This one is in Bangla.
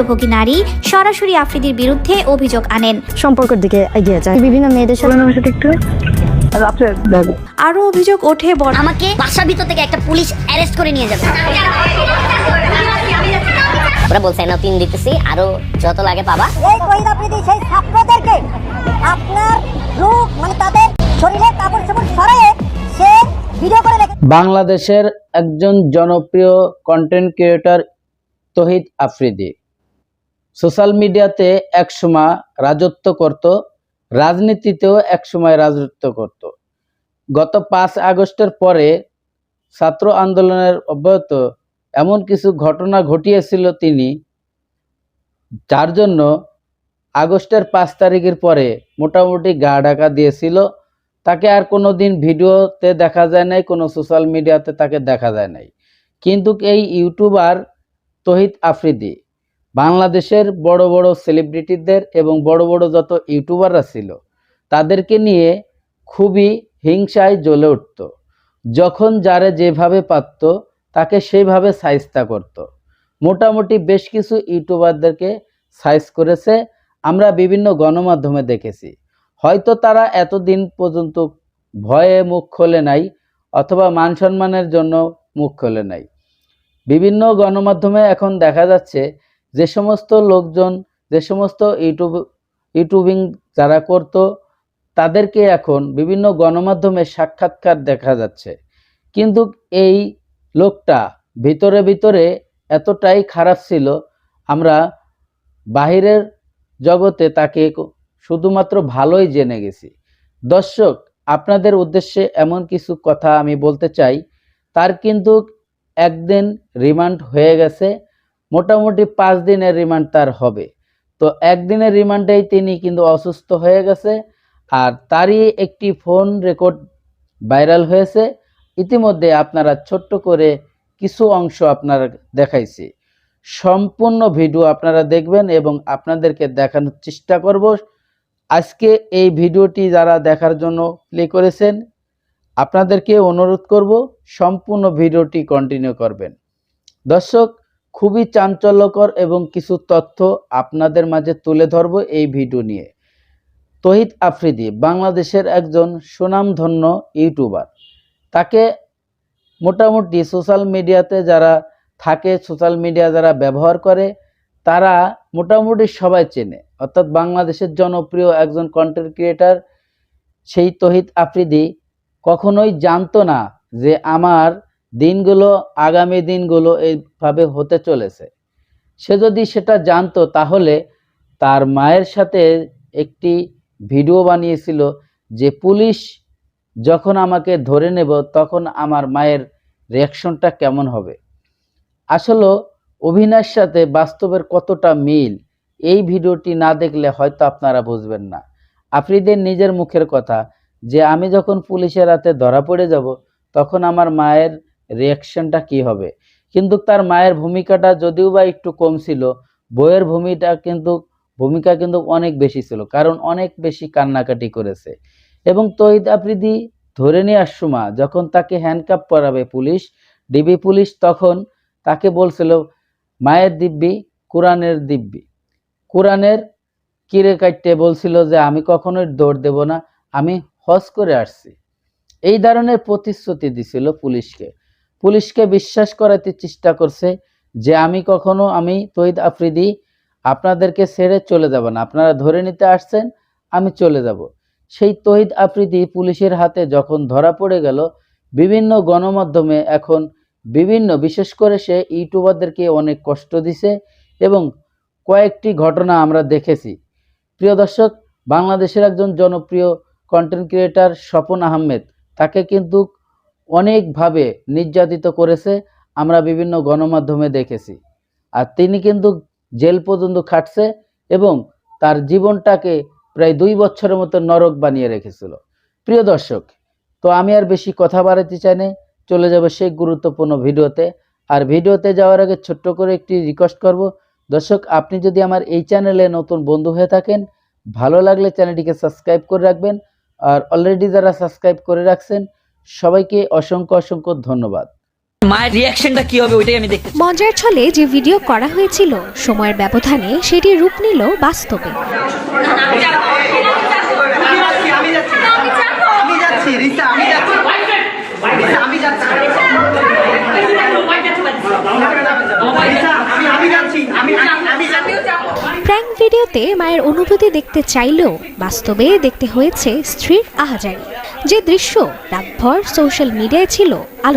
ভুক্তভোগী নারী সরাসরি আফ্রিদির বিরুদ্ধে অভিযোগ আনেন। সম্পর্কের দিকে এগিয়ে যায়। বিভিন্ন মেয়েদের সাথে একটু। আর আপনি দেখো আরও অভিযোগ ওঠে বর আমাকে বাসার ভিতর থেকে একটা পুলিশ অ্যারেস্ট করে নিয়ে যাবে। ওরা বলছে না পিন দিতেছি আরও যত লাগে পাবা। এই কহিদা প্রীতি সেই ছাত্রদেরকে আপনার রূপ মানে তাদের শরীরের কাপড় চোপড় সরায়ে সে ভিডিও করে রেখে বাংলাদেশের একজন জনপ্রিয় content creator Tohid Afridi. Social মিডিয়াতে একসময় রাজত্ব করত, রাজনীতিতেও একসময় রাজত্ব করত। গত পাঁচ আগস্টের পরে ছাত্র আন্দোলনের অব্যাহত এমন কিছু ঘটনা ঘটিয়েছিল তিনি, যার জন্য আগস্টের পাঁচ তারিখের পরে মোটামুটি গা ঢাকা দিয়েছিল। তাকে আর কোনো দিন ভিডিওতে দেখা যায় নাই, কোনো সোশ্যাল মিডিয়াতে তাকে দেখা যায় নাই। কিন্তু এই ইউটিউবার তহিদ আফ্রিদি বাংলাদেশের বড় বড় সেলিব্রিটিদের এবং বড় বড় যত ইউটিউবাররা ছিল, তাদেরকে নিয়ে খুবই হিংসায় জ্বলে উঠত। যখন যারে যেভাবে পারত, তাকে সেইভাবে সাইজটা করত। মোটামুটি বেশ কিছু ইউটিউবারদেরকে সাইজ করেছে, আমরা বিভিন্ন গণমাধ্যমে দেখেছি। হয়তো তারা এতদিন পর্যন্ত ভয়ে মুখ খোলে নাই, অথবা মান সম্মানের জন্য মুখ খোলে নাই। বিভিন্ন গণমাধ্যমে এখন দেখা যাচ্ছে যে সমস্ত লোকজন, যে সমস্ত ইউটিউব, ইউটিউবিং যারা করত, তাদেরকে এখন বিভিন্ন গণমাধ্যমে সাক্ষাৎকার দেখা যাচ্ছে। কিন্তু এই লোকটা ভিতরে ভিতরে এতটাই খারাপ ছিল, আমরা বাহিরের জগতে তাকে শুধুমাত্র ভালোই জেনে গেছি। দর্শক, আপনাদের উদ্দেশ্যে এমন কিছু কথা আমি বলতে চাই, তার কিন্তু একদিন রিমান্ড হয়ে গেছে। মোটামুটি পাঁচ দিনের রিমান্ড তার হবে। তো একদিনের রিমান্ডেই তিনি কিন্তু অসুস্থ হয়ে গেছে, আর তারই একটি ফোন রেকর্ড ভাইরাল হয়েছে। ইতিমধ্যে আপনারা ছোট্ট করে কিছু অংশ আপনারা দেখাইছি। সম্পূর্ণ ভিডিও আপনারা দেখবেন এবং আপনাদেরকে দেখানোর চেষ্টা করব। আজকে এই ভিডিওটি যারা দেখার জন্য প্লে করেছেন, আপনাদেরকে অনুরোধ করব, সম্পূর্ণ ভিডিওটি কন্টিনিউ করবেন। দর্শক খুবই চাঞ্চল্যকর এবং কিছু তথ্য আপনাদের মাঝে তুলে ধরব এই ভিডিও নিয়ে। তহিদ আফ্রিদি, বাংলাদেশের একজন সুনামধন্য ইউটিউবার। তাকে মোটামুটি সোশ্যাল মিডিয়াতে যারা থাকে, সোশ্যাল মিডিয়া যারা ব্যবহার করে, তারা মোটামুটি সবাই চেনে। অর্থাৎ বাংলাদেশের জনপ্রিয় একজন কন্টেন্ট ক্রিয়েটার সেই তহিদ আফ্রিদি কখনোই জানতো না যে আমার দিনগুলো, আগামী দিনগুলো এইভাবে হতে চলেছে। সে যদি সেটা জানতো, তাহলে তার মায়ের সাথে একটি ভিডিও বানিয়েছিল যে পুলিশ যখন আমাকে ধরে নেব, তখন আমার মায়ের রিয়াকশনটা কেমন হবে। আসলে অভিনয়ের সাথে বাস্তবের কতটা মিল, এই ভিডিওটি না দেখলে হয়তো আপনারা বুঝবেন না। আফ্রিদের নিজের মুখের কথা, যে আমি যখন পুলিশের হাতে ধরা পড়ে যাব, তখন আমার মায়ের রিয়াকশনটা কি হবে? কিন্তু তার মায়ের ভূমিকাটা যদিও বা একটু কম ছিল, বইয়ের ভূমিটা কিন্তু, ভূমিকা কিন্তু অনেক বেশি ছিল, কারণ অনেক বেশি কান্নাকাটি করেছে। এবং তহিদ আফ্রিদি ধরে নেওয়ার সময় যখন তাকে হ্যান্ডকাপ পরাবে পুলিশ ডিবি পুলিশ তখন তাকে বলছিল, মায়ের দিব্যি, কোরআনের দিব্যি। কোরআনের কিরে কাটতে বলছিল যে, আমি কখনোই দৌড় দেব না, আমি হজ করে আসছি। এই ধরনের প্রতিশ্রুতি দিছিল পুলিশকে। পুলিশকে বিশ্বাস করাতে চেষ্টা করছে যে আমি কখনো, আমি তহিদ আফ্রিদি আপনাদেরকে ছেড়ে চলে যাব না। আপনারা ধরে নিতে আসছেন, আমি চলে যাব। সেই তহিদ আফ্রিদি পুলিশের হাতে যখন ধরা পড়ে গেল, বিভিন্ন গণমাধ্যমে এখন বিভিন্ন, বিশেষ করে সে ইউটিউবারদেরকে অনেক কষ্ট দিছে এবং কয়েকটি ঘটনা আমরা দেখেছি। প্রিয় দর্শক, বাংলাদেশের একজন জনপ্রিয় কন্টেন্ট ক্রিয়েটার স্বপন আহমেদ, তাকে কিন্তু অনেকভাবে নির্যাতিত করেছে, আমরা বিভিন্ন গণমাধ্যমে দেখেছি। আর তিনি কিন্তু জেল পর্যন্ত খাটছে এবং তার জীবনটাকে প্রায় দুই বছরের মতো নরক বানিয়ে রেখেছিল। প্রিয় দর্শক, তো আমি আর বেশি কথা বাড়াতে চাই না, চলে যাবে সেই গুরুত্বপূর্ণ ভিডিওতে। আর ভিডিওতে যাওয়ার আগে ছোট্ট করে একটি রিকোয়েস্ট করব। দর্শক, আপনি যদি আমার এই চ্যানেলে নতুন বন্ধু হয়ে থাকেন, ভালো লাগলে চ্যানেলটিকে সাবস্ক্রাইব করে রাখবেন। আর অলরেডি যারা সাবস্ক্রাইব করে রাখছেন সবাইকে অসংখ্য অসংখ্য ধন্যবাদ। মায়ের রিয়াকশনটা কি হবে ওইটাই আমি দেখতে চাই। মজার ছলে যে ভিডিও করা হয়েছিল সময়ের ব্যবধানে সেটি রূপ নিল বাস্তবে। ভিডিওতে মায়ের অনুভূতি দেখতে চাইলেও বাস্তবে দেখতে হয়েছে স্ত্রীর আহাজারি। যে দৃশ্য রাতভর সোশ্যাল মিডিয়ায় ছিল